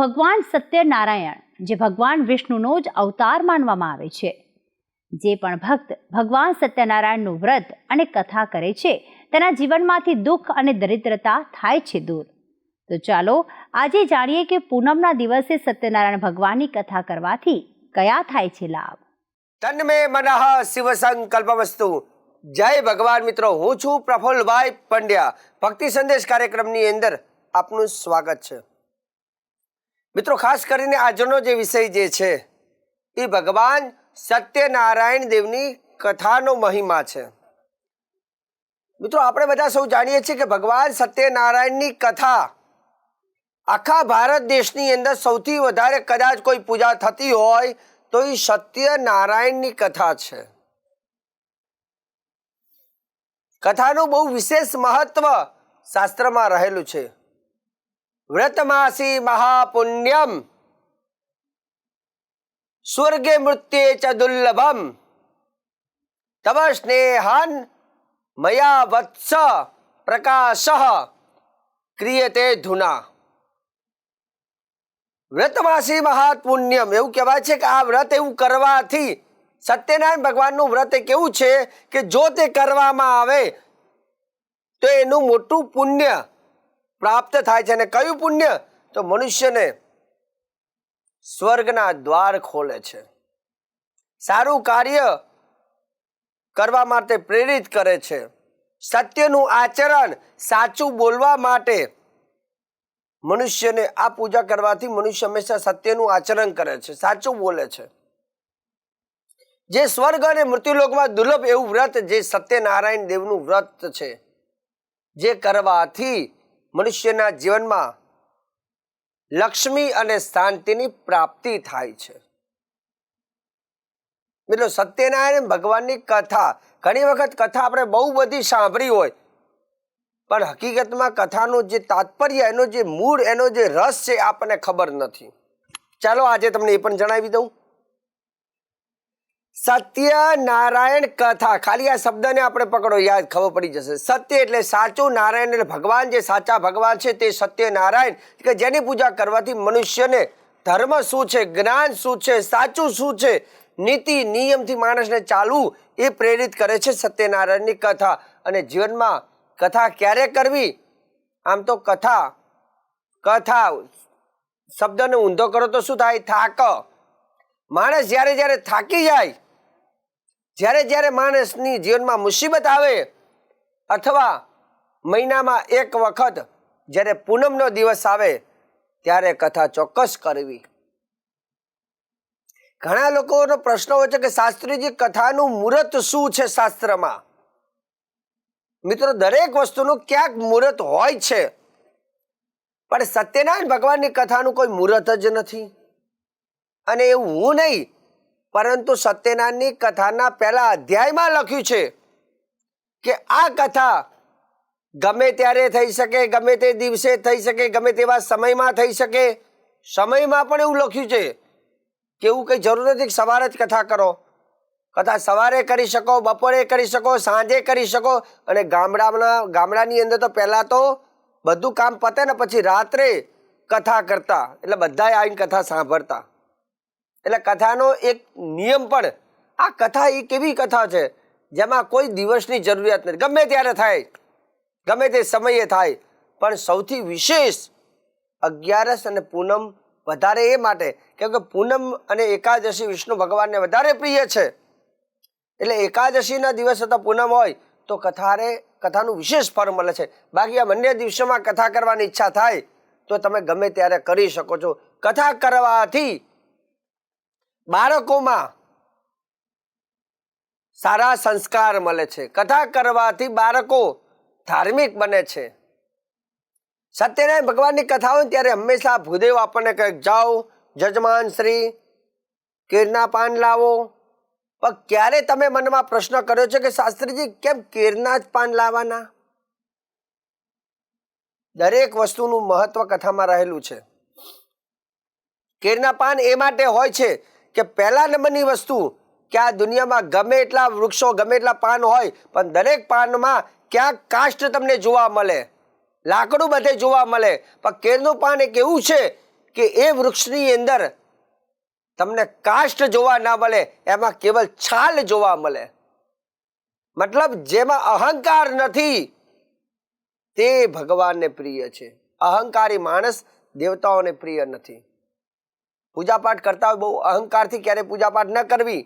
ભગવાન સત્યનારાયણ, જે ભગવાન વિષ્ણુનો જ અવતાર માનવામાં આવે છે. જે પણ ભક્ત ભગવાન સત્યનારાયણનું વ્રત અને કથા કરે છે, તેના જીવનમાંથી દુઃખ અને દરિદ્રતા થાય છે દૂર. તો ચાલો, આજે જાણીએ કે પૂનમના દિવસે સત્યનારાયણ ભગવાનની કથા કરવાથી કયા થાય છે લાભ? તન્મે મનઃ શિવ સંકલ્પવસ્તુ જય ભગવાન મિત્રો, હું છું પ્રફુલ્લભાઈ પંડ્યા. ભક્તિ સંદેશ કાર્યક્રમની અંદર આપનું સ્વાગત છે. મિત્રો, ખાસ કરીને આજનો જે વિષય જે છે, એ ભગવાન સત્યનારાયણ દેવની કથાનો મહિમા છે. મિત્રો, આપણે બધા સૌ જાણીએ છીએ કે ભગવાન સત્યનારાયણની કથા આખા ભારત દેશની અંદર સૌથી વધારે કદાચ કોઈ પૂજા થતી હોય તો એ સત્યનારાયણની કથા છે. કથાનું બહુ વિશેષ મહત્વ શાસ્ત્રમાં રહેલું છે. વ્રતમાસી મહાપુણ્યમ સ્વર્ગે મૃત્યે ચ દુર્લભમ તવ સ્નેહાન મયા વત્સ પ્રકાશ ક્રિયતે ધુના વ્રતમાસી મહાપુણ્યમ એવું કહેવાય છે કે આ વ્રત એવું કરવાથી સત્યનારાયણ ભગવાનનું વ્રત કેવું છે કે જો તે કરવામાં આવે, તો એનું મોટું પુણ્ય પ્રાપ્ત થાય છે અને કયું પુણ્ય? તો મનુષ્યને સ્વર્ગના દ્વાર ખોલે છે. સારું કાર્ય કરવા માટે પ્રેરિત કરે છે. સત્યનું આચરણ સાચું બોલવા માટે મનુષ્યને આ પૂજા કરવાથી મનુષ્ય હંમેશા સત્યનું આચરણ કરે છે, સાચું બોલે છે. જે સ્વર્ગ અને મૃત્યુલોકમાં દુર્લભ એવું વ્રત, જે સત્યનારાયણ દેવનું વ્રત છે, જે કરવાથી મનુષ્યના જીવનમાં લક્ષ્મી અને શાંતિની પ્રાપ્તિ થાય છે. મિત્રો, સત્યનારાયણ ભગવાનની કથા, ઘણી વખત કથા આપણે બહુ બધી સાંભળી હોય, પણ હકીકતમાં કથાનું જે તાત્પર્ય, એનો જે મૂળ, એનો જે રસ છે આપણને ખબર નથી. ચાલો આજે તમને એ પણ જણાવી દઉં. સત્યનારાયણ કથા. ખાલી આ શબ્દને આપણે પકડો, યાદ ખબર પડી જશે. સત્ય એટલે સાચું નારાયણ એટલે ભગવાન. જે સાચા ભગવાન છે તે સત્યનારાયણ. કે જેની પૂજા કરવાથી મનુષ્યને ધર્મ શું છે, જ્ઞાન શું છે, સાચું શું છે, નીતિ, નિયમથી માણસને ચાલવું એ પ્રેરિત કરે છે સત્યનારાયણની કથા. અને જીવનમાં કથા ક્યારે કરવી? આમ તો કથા કથા, શબ્દને ઊંધો કરો તો શું થાય? થાક. માણસ જ્યારે જ્યારે થાકી જાય, જ્યારે જ્યારે માણસની જીવનમાં મુસીબત આવે, અથવા મહિનામાં એક વખત જ્યારે પૂનમનો દિવસ આવે, ત્યારે કથા ચોક્કસ કરવી. ઘણા લોકોનો પ્રશ્ન હોય છે કે શાસ્ત્રીજી, કથાનું મુહૂર્ત શું છે શાસ્ત્રમાં? મિત્રો, દરેક વસ્તુનું ક્યાંક મુહૂર્ત હોય છે, પણ સત્યનારાયણ ભગવાનની કથાનું કોઈ મુહૂર્ત જ નથી. અને એવું હું નહીં, પરંતુ સત્યનારાયણની કથાના પહેલા અધ્યાયમાં લખ્યું છે કે આ કથા ગમે ત્યારે થઈ શકે, ગમે તે દિવસે થઈ શકે, ગમે તેવા સમયમાં થઈ શકે. સમયમાં પણ એવું લખ્યું છે કે એવું કંઈ જરૂર નથી સવારે જ કથા કરો. કથા સવારે કરી શકો, બપોરે કરી શકો, સાંજે કરી શકો અને ગામડાના ગામડાની અંદર તો પહેલાં તો બધું કામ પતે ને પછી રાત્રે કથા કરતા, એટલે બધાએ આવીને કથા સાંભળતા. એટલે કથાનો એક નિયમ પણ, આ કથા એ કેવી કથા છે? જેમાં કોઈ દિવસની જરૂરિયાત નથી. ગમે ત્યારે થાય, ગમે તે સમયે થાય, પણ સૌથી વિશેષ અગિયારસ અને પૂનમ વધારે એ માટે, કેમ કે પૂનમ અને એકાદશી વિષ્ણુ ભગવાનને વધારે પ્રિય છે. એટલે એકાદશીના દિવસ હતા પૂનમ હોય, તો કથારે, કથાનું વિશેષ ફળ મળે છે. બાકી આ બંને દિવસોમાં કથા કરવાની ઈચ્છા થાય, તો તમે ગમે ત્યારે કરી શકો છો. કથા કરવાથી બાળકોમાં સારા સંસ્કાર મળે છે. કથા કરવાથી બાળકો ધાર્મિક બને છે. સત્યનારાયણ ભગવાનની કથા હોય ત્યારે હંમેશા ભૂદેવ આપણને કહે, જાઓ જજમાન શ્રી, કેરના પાન લાવો. પણ ક્યારે તમે મનમાં પ્રશ્ન કર્યો છે કે, શાસ્ત્રીજી, કેમ કેરના જ પાન લાવવાના? દરેક વસ્તુનું મહત્વ કથામાં રહેલું છે. કેરના પાન એ માટે હોય છે કે પહેલા નંબરની વસ્તુ કે આ દુનિયામાં ગમે એટલા વૃક્ષો, ગમે એટલા પાન હોય, પણ દરેક પાનમાં ક્યાંક કાષ્ટ તમને જોવા મળે. લાકડું બધે જોવા મળે. પણ કેરનું પાન એક એવું છે કે એ વૃક્ષની અંદર તમને કાષ્ટ જોવા ના મળે, એમાં કેવલ છાલ જોવા મળે. મતલબ જેમાં અહંકાર નથી, તે ભગવાનને પ્રિય છે. અહંકારી માણસ દેવતાઓને પ્રિય નથી. પૂજાપાઠ કરતા હોય, બહુ અહંકારથી ક્યારે પૂજાપાઠ ન કરવી.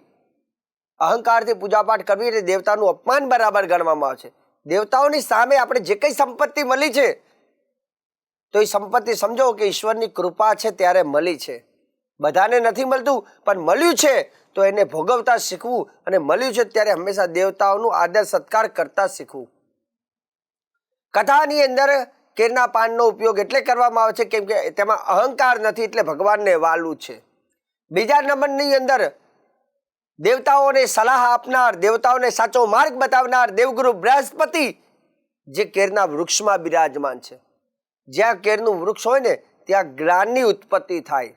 અહંકારથી પૂજાપાઠ કરવી એટલે દેવતાનું અપમાન બરાબર ગણવામાં આવે છે. દેવતાઓની સામે આપણે જે કંઈ સંપત્તિ મળી છે, તો એ સંપત્તિ સમજો કે ઈશ્વરની કૃપા છે ત્યારે મળી છે. બધાને નથી મળતું, પણ મળ્યું છે, તો એને ભોગવતા શીખવું અને મળ્યું છે ત્યારે હંમેશા દેવતાઓનું આદર સત્કાર કરતા શીખવું. કથાની અંદર કેરના પાનનો ઉપયોગ એટલે કરવામાં આવે છે, કેમ કે તેમાં અહંકાર નથી એટલે ભગવાનને વાલું છે. બીજા નંબરની અંદર દેવતાઓને સલાહ આપનાર, દેવતાઓને સાચો માર્ગ બતાવનાર દેવગુરુ બૃહસ્પતિ, જે કેરના વૃક્ષમાં બિરાજમાન છે. જ્યાં કેરનું વૃક્ષ હોય ને, ત્યાં જ્ઞાનની ઉત્પત્તિ થાય.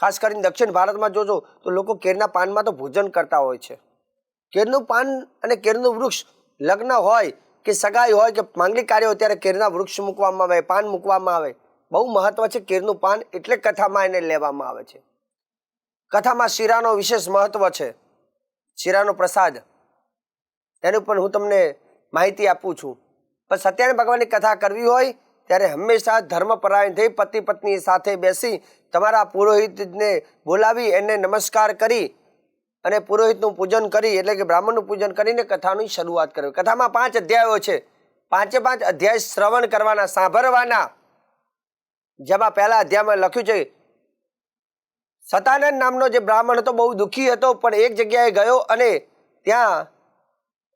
ખાસ કરીને દક્ષિણ ભારતમાં જોજો, તો લોકો કેરના પાનમાં તો ભોજન કરતા હોય છે. કેરનું પાન અને કેરનું વૃક્ષ લગ્ન હોય કે સગાઈ હોય કે માંગલિક કાર્ય હોય ત્યારે કેરના વૃક્ષ મૂકવામાં આવે, પાન મૂકવામાં આવે. બહુ મહત્વ છે કેરનું પાન એટલે કથામાં એને લેવામાં આવે છે. કથામાં શીરાનો વિશેષ મહત્વ છે. શીરાનો પ્રસાદ. એનું પણ હું તમને માહિતી આપું છું. પણ સત્યનારાયણ ભગવાનની કથા કરવી હોય ત્યારે હંમેશા ધર્મપરાયણ થઈ પતિ પત્ની સાથે બેસી તમારા પુરોહિતને બોલાવી, એને નમસ્કાર કરી અને પુરોહિતનું પૂજન કરી, એટલે કે બ્રાહ્મણનું પૂજન કરીને કથાની શરૂઆત કરવી કથામાં પાંચ અધ્યાયો છે. પાંચે પાંચ અધ્યાય શ્રવણ કરવાના, સાંભળવાના. જેમાં પહેલા અધ્યાયમાં લખ્યું છે, સતાનંદ નામનો જે બ્રાહ્મણ હતો, બહુ દુઃખી હતો, પણ એક જગ્યાએ ગયો અને ત્યાં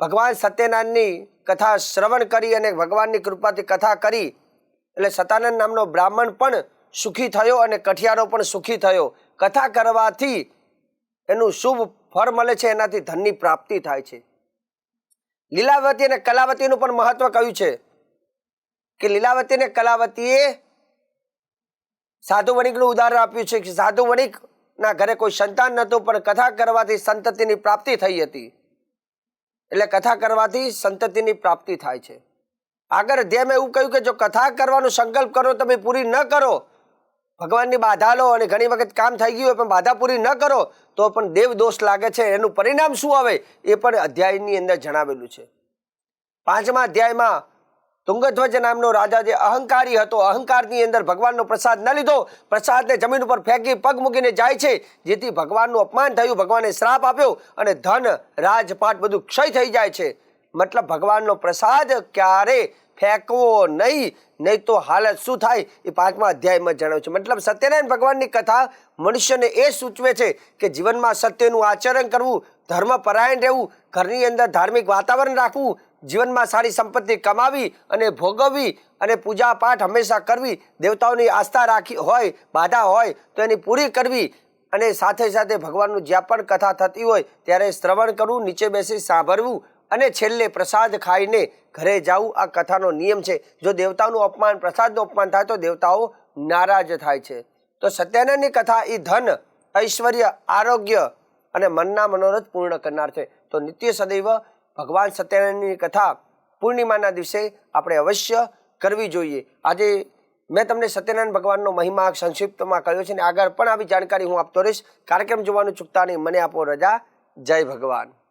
ભગવાન સત્યનારાયણની કથા શ્રવણ કરી અને ભગવાનની કૃપાથી કથા કરી. એટલે સતાનંદ નામનો બ્રાહ્મણ પણ સુખી થયો અને કઠિયારો પણ સુખી થયો. કથા કરવાથી એનું શુભ ફળ મળે છે, એનાથી ધનની પ્રાપ્તિ થાય છે. લીલાવતી અને કલાવતીનું પણ મહત્વ કયું છે? કે લીલાવતી અને કલાવતીએ સાધુ વણિકનું ઉદાહરણ આપ્યું છે કે સાધુ વણિકના ઘરે કોઈ સંતાન નહોતું, પણ કથા કરવાથી સંતતિની પ્રાપ્તિ થઈ હતી. એટલે કથા કરવાથી સંતતિની પ્રાપ્તિ થાય છે. આગળ ધ્યેમ એવું કહ્યું કે જો કથા કરવાનો સંકલ્પ કરો, તમે પૂરી ન કરો, ભગવાનની બાધા લો અને ઘણી વખત કામ થઈ ગયું હોય પણ બાધા પૂરી ન કરો તો પણ દેવ દોષ લાગે છે. એનું પરિણામ શું આવે? એ પણ અધ્યાયની અંદર જણાવેલું છે. પાંચમા અધ્યાયમાં તુંગધ્વજ નામનો રાજા જે અહંકારી હતો, અહંકારની અંદર ભગવાનનો પ્રસાદ ન લીધો, પ્રસાદને જમીન ઉપર ફેંકી પગ મૂકીને જાય છે, જેથી ભગવાનનું અપમાન થયું, ભગવાને શ્રાપ આપ્યો અને ધન, રાજપાટ બધું ક્ષય થઈ જાય છે. મતલબ ભગવાનનો પ્રસાદ ક્યારે ફેંકવો નહીં. નહીં તો હાલત શું થાય એ પાંચમા અધ્યાયમાં જણાવ્યું છે. મતલબ સત્યનારાયણ ભગવાનની કથા મનુષ્યને એ સૂચવે છે કે જીવનમાં સત્યનું આચરણ કરવું ધર્મપરાયણ રહેવું, ઘરની અંદર ધાર્મિક વાતાવરણ રાખવું, જીવનમાં સારી સંપત્તિ કમાવી અને ભોગવવી અને પૂજા પાઠ હંમેશા કરવી, દેવતાઓની આસ્થા રાખી હોય, બાધા હોય તો એની પૂરી કરવી અને સાથે સાથે ભગવાનનું જ્યાં પણ કથા થતી હોય ત્યારે શ્રવણ કરવું, નીચે બેસી સાંભળવું અને છેલ્લે પ્રસાદ ખાઈને ઘરે જવું આ કથાનો નિયમ છે. જો દેવતાનું અપમાન, પ્રસાદનું અપમાન થાય તો દેવતાઓ નારાજ થાય છે. તો સત્યનારાયણની કથા એ ધન, ઐશ્વર્ય, આરોગ્ય અને મનના મનોરથ પૂર્ણ કરનાર છે. તો નિત્ય સદૈવ ભગવાન સત્યનારાયણની કથા પૂર્ણિમાના દિવસે આપણે અવશ્ય કરવી જોઈએ. આજે મેં તમને સત્યનારાયણ ભગવાનનો મહિમા સંક્ષિપ્તમાં કહ્યો છે અને આગળ પણ આવી જાણકારી હું આપતો રહીશ. કાર્યક્રમ જોવાનું ચૂકતા નહીં. મને આપો રજા. જય ભગવાન.